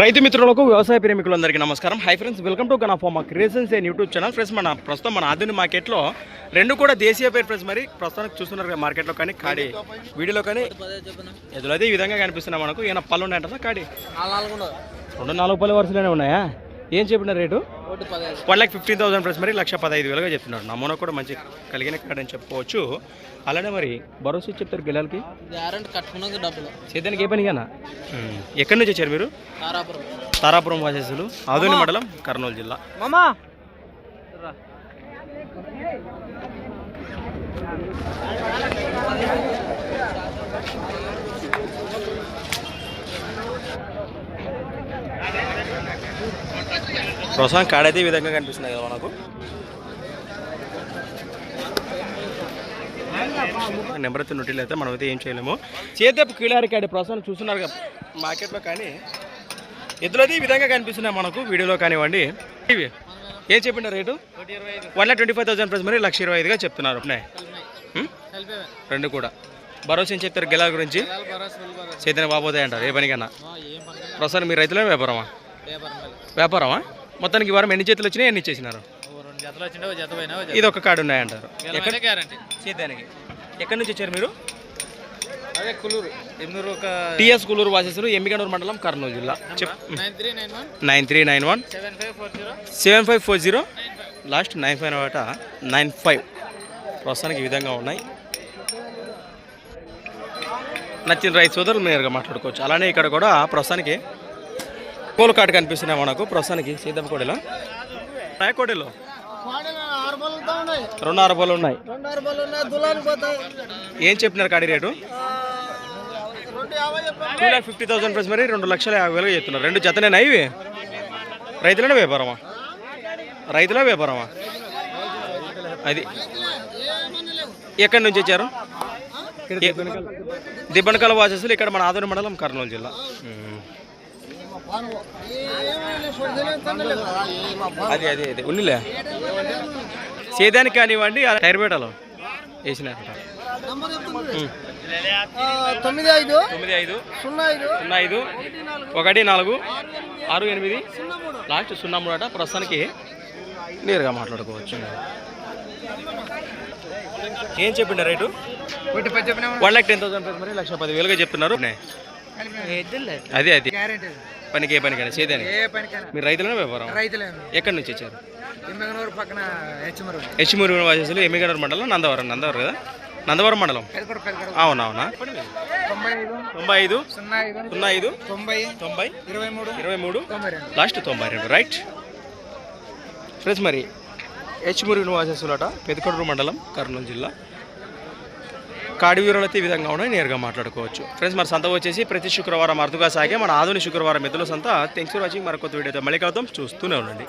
రైతు మిత్రులకు వ్యవసాయ ప్రేమికులందరికీ నమస్కారం. Hi friends welcome to Ganafama creations and YouTube channel friends మన ప్రస్తుతం మన ఆధునిక మార్కెట్లో రెండు కూడా దేశీయ పేరు ఫ్రెండ్స్ మరి. ప్రస్తుతానికి చూస్తున్నారు కదా మార్కెట్లో కానీ కాడి వీడియోలో కానీ. ఎదులైతే ఈ విధంగా కనిపిస్తున్నాయి మనకు ఈయన పళ్ళు ఉన్నాయంటారా కాడి రెండు నాలుగు పళ్ళు వరుసలోనే ఉన్నాయా? ఏం చెప్పిన rate? One lakh fifteen thousand plus మరి లక్ష పదహైదు వేలుగా చెప్తున్నారు. నమూనా కూడా మంచి కలిగిన కాడ అని చెప్పుకోవచ్చు. అలానే మరి భరోసా చెప్తారు గిలాలకి? గ్యారంటీ కట్టుకున్నాక డబ్బులు. సేద్యానికి ఏ పని కానా ఎక్కడి నుంచి వచ్చారు మీరు? తారాపురం. తారాపురం వాసేసులు ఆదోని మండలం కర్నూలు జిల్లా. మామా! ప్రస్తుతం కాడైతే ఈ విధంగా కనిపిస్తుంది కదా మనకు. నెంబర్ అయితే నొట్టిలు అయితే మనం అయితే ఏం చేయలేము. చేతపు కీలారి కాడి ప్రస్తుతం చూస్తున్నారు కదా మార్కెట్లో కానీ ఎద్దులది ఈ విధంగా కనిపిస్తున్నాయి మనకు వీడియోలో కానివ్వండి. ఇవి ఏం చెప్పిన rate? One lakh twenty five thousand plus మరి లక్ష ఇరవై ఐదుగా చెప్తున్నారు. రెండు కూడా. భరోసా ఏం చెప్తారు గెలాల గురించి? చైతన్య బాబోదే అంటారు ఏ పనికన్నా? ఆ, ఏం పని? ప్రస్తుతం మీరు రైతులే వ్యాపారమా? వ్యాపారమా? మొత్తానికి వారం ఎన్ని చేతులు వచ్చినాయి ఎన్ని ఇచ్చేసినారు? ఇది ఒక కార్డు ఉన్నాయంటారు ఎక్కడ? గెలవనే గ్యారంటీ చేద్దానికి. ఎక్కడి నుంచి వచ్చారు మీరు? అదే కులూరు. ఎన్నూరు ఒక టిఎస్ కులూరు వాసేసులు ఎమ్మిగనూరు మండలం కర్నూలు జిల్లా. చెప్. Nine three nine one. Seven five four zero. Last nine five అట నైన్ ఫైవ్. ప్రస్తుతానికి ఈ విధంగా ఉన్నాయి. నచ్చిన రైతు సోదరులు నేరుగా మాట్లాడుకోవచ్చు. అలానే ఇక్కడ కూడా ప్రస్తుతానికి కోల్ కార్డు కనిపిస్తున్నాయి మనకు. ప్రస్తుతానికి బల్లతో ఉన్నాయి రెండు ఆరు ఉన్నాయి. ఏం చెప్పినారు కాడి rate? Two lakh fifty thousand plus మరి రెండు లక్షల యాభై వేలుగా చెప్తున్నారు. రెండు జతనేనా ఇవి? రైతులనే వ్యాపారమా? రైతుల వ్యాపారమా? అది ఎక్కడి నుంచి వచ్చారు? దిబ్బనకల. వాసస్సులు ఇక్కడ మన ఆదోని మండలం కర్నూలు జిల్లా. అది అది అది. ఉన్నిలే. సేదానికి కానివ్వండి టైర్పేటలో వేసినారు. ఉమ్. తొమ్మిది ఐదు తొమ్మిది ఐదు సున్నా ఐదు సున్నా ఐదు ఒకటి నాలుగు ఆరు ఎనిమిది లాస్ట్ సున్నా మూడు అట. ప్రస్తుతానికి నేరుగా మాట్లాడుకోవచ్చు. ఏం చెప్పిండ rate? One lakh ten thousand మరి లక్ష పది వేలుగా చెప్తున్నారు అదే అది. గ్యారంటీ. పనికి ఏ పనికైనా చేదేని? ఏ పనికైనా. మీరు రైతులనే వ్యాపారం? రైతులే. ఎక్కడి నుంచి వచ్చారు? ఎమ్మెగనూరు పక్కన హెచ్మరు హెచ్మూరు వాసేసులు ఎమ్మిగనూరు మండలం నందవరం నందవరం కదా? నందవరం మండలం. అవునవునా? తొంభై ఐదు తొంభై ఐదు సున్నా ఐదు సున్నా ఐదు తొంభై తొంభై ఇరవై మూడు ఇరవై మూడు తొంభై రెండు. లాస్ట్ తొంభై రెండు రైట్. ఫ్రెండ్స్ మరి హెచ్మురి నివాసస్తులట పెదకొడూరు మండలం కర్నూలు జిల్లా. కాడివీరులు అయితే ఈ విధంగా ఉన్నాయి నేరుగా మాట్లాడుకోవచ్చు. ఫ్రెండ్స్ మరి సంత వచ్చేసి ప్రతి శుక్రవారం అరుదుగా సాగే మన ఆధునిక శుక్రవారం ఎద్దుల సంత. థ్యాంక్స్ ఫర్ వాచింగ్ మరొక వీడియోతో మళ్ళీ కలుద్దాం. చూస్తూనే ఉండండి.